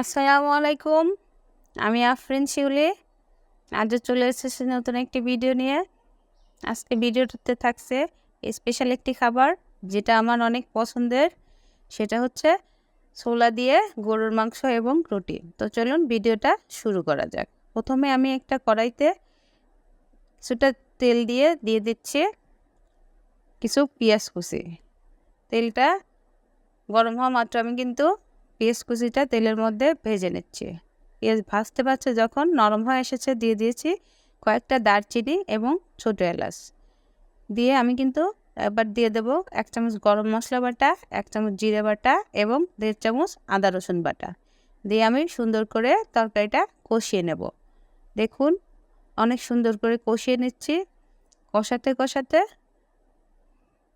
আসসালামু আলাইকুম। আমি আফরিন শিউলি। আজও চলে এসেছি নতুন একটি ভিডিও নিয়ে। আজকে ভিডিওটাতে থাকছে স্পেশাল একটি খাবার যেটা আমার অনেক পছন্দের। সেটা হচ্ছে ছোলা দিয়ে গরুর মাংস এবং রুটি। তো চলুন ভিডিওটা শুরু করা যাক। প্রথমে আমি একটা কড়াইতে কিছুটা তেল দিয়ে দিয়ে দিচ্ছি কিছু পেঁয়াজ কুচি। তেলটা গরম হওয়া মাত্র আমি কিন্তু পেঁয়াজ কুচিটা তেলের মধ্যে ভেজে নিচ্ছি। পেঁয়াজ ভাজতে পারছে যখন নরম হয়ে এসেছে দিয়ে দিয়েছি কয়েকটা দারচিনি এবং ছোটো এলাচ। দিয়ে আমি কিন্তু এবার দিয়ে দেব এক চামচ গরম মশলা বাটা, এক চামচ জিরে বাটা এবং দেড় চামচ আদা রসুন বাটা। দিয়ে আমি সুন্দর করে তরকারিটা কষিয়ে নেব। দেখুন, অনেক সুন্দর করে কষিয়ে নিচ্ছি। কষাতে কষাতে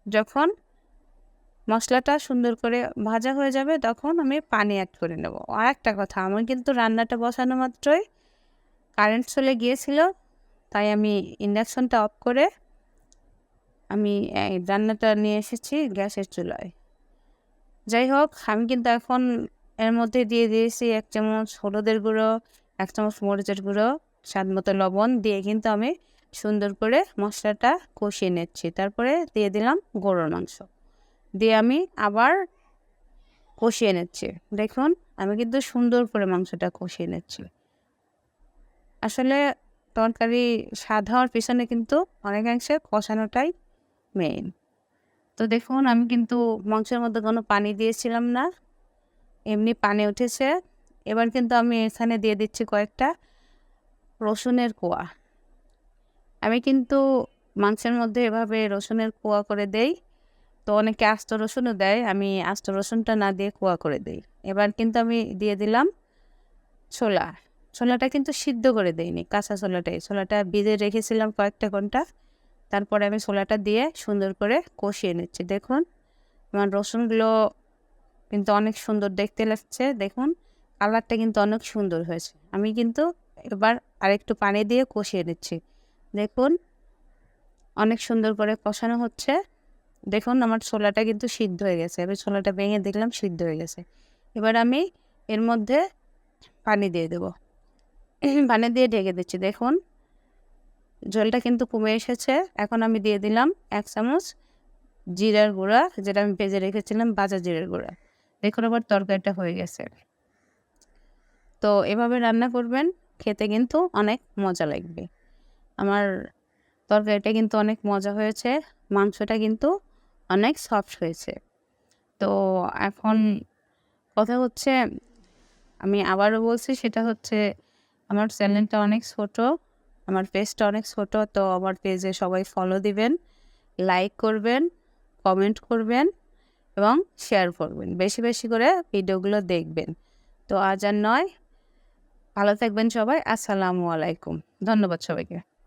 যখন মশলাটা সুন্দর করে ভাজা হয়ে যাবে, তখন আমি পানি অ্যাড করে নেব। আর একটা কথা, আমার কিন্তু রান্নাটা বসানো মাত্রই কারেন্ট চলে গিয়েছিল, তাই আমি ইন্ডাকশনটা অফ করে আমি রান্নাটা নিয়ে এসেছি গ্যাসের চুলায়। যাই হোক, আমি কিন্তু এখন এর মধ্যে দিয়ে দিয়েছি এক চামচ হলুদের গুঁড়ো, এক চামচ মরিচের গুঁড়ো, স্বাদ মতো লবণ দিয়ে কিন্তু আমি সুন্দর করে মশলাটা কষিয়ে নিচ্ছি। তারপরে দিয়ে দিলাম গরুর মাংস। দিয়ে আমি আবার কষিয়ে নিচ্ছি। দেখুন, আমি কিন্তু সুন্দর করে মাংসটা কষিয়ে নিচ্ছি। আসলে তরকারি স্বাদ হওয়ার পিছনে কিন্তু অনেকাংশে কষানোটাই মেইন তো দেখুন, আমি কিন্তু মাংসের মধ্যে কোনো পানি দিয়েছিলাম না। এমনি পানি উঠেছে। এবার কিন্তু আমি এখানে দিয়ে দিচ্ছি কয়েকটা রসুনের কোয়া। আমি কিন্তু মাংসের মধ্যে এভাবে রসুনের কোয়া করে দেই। তো অনেকে আস্ত রসুনও দেয়, আমি আস্ত রসুনটা না দিয়ে কোয়া করে দিই। এবার কিন্তু আমি দিয়ে দিলাম ছোলা। ছোলাটা কিন্তু সিদ্ধ করে দিইনি, কাঁচা ছোলাটাই। ছোলাটা ভিজে রেখেছিলাম কয়েকটা ঘণ্টা। তারপরে আমি ছোলাটা দিয়ে সুন্দর করে কষিয়ে নিচ্ছি। দেখুন, আমার রসুনগুলো কিন্তু অনেক সুন্দর দেখতে লাগছে। দেখুন, কালারটা কিন্তু অনেক সুন্দর হয়েছে। আমি কিন্তু এবার আরেকটু পানি দিয়ে কষিয়ে নিচ্ছি। দেখুন, অনেক সুন্দর করে কষানো হচ্ছে। দেখুন, আমার ছোলাটা কিন্তু সিদ্ধ হয়ে গেছে। এবার ছোলাটা ভেঙে দেখলাম সিদ্ধ হয়ে গেছে। এবার আমি এর মধ্যে পানি দিয়ে দেব। পানি দিয়ে ঢেকে দিচ্ছি। দেখুন, জলটা কিন্তু কমে এসেছে। এখন আমি দিয়ে দিলাম এক চামচ জিরার গুঁড়া, যেটা আমি ভেজে রেখেছিলাম বাজা জিরার গুঁড়া। দেখুন আবার তরকারিটা হয়ে গেছে। তো এভাবে রান্না করবেন, খেতে কিন্তু অনেক মজা লাগবে। আমার তরকারিটা কিন্তু অনেক মজা হয়েছে। মাংসটা কিন্তু অনেক সফট হয়েছে। তো এখন কথা হচ্ছে, আমি আবারও বলছি সেটা হচ্ছে আমার চ্যানেলটা অনেক ছোট, আমার পেজটা অনেক ছোট, তো আমার পেজে সবাই ফলো দিবেন লাইক করবেন কমেন্ট করবেন এবং শেয়ার করবেন। বেশি বেশি করে ভিডিওগুলো দেখবেন। তো আজ আর নয়, ভালো থাকবেন সবাই, আসসালামু আলাইকুম। ধন্যবাদ সবাইকে।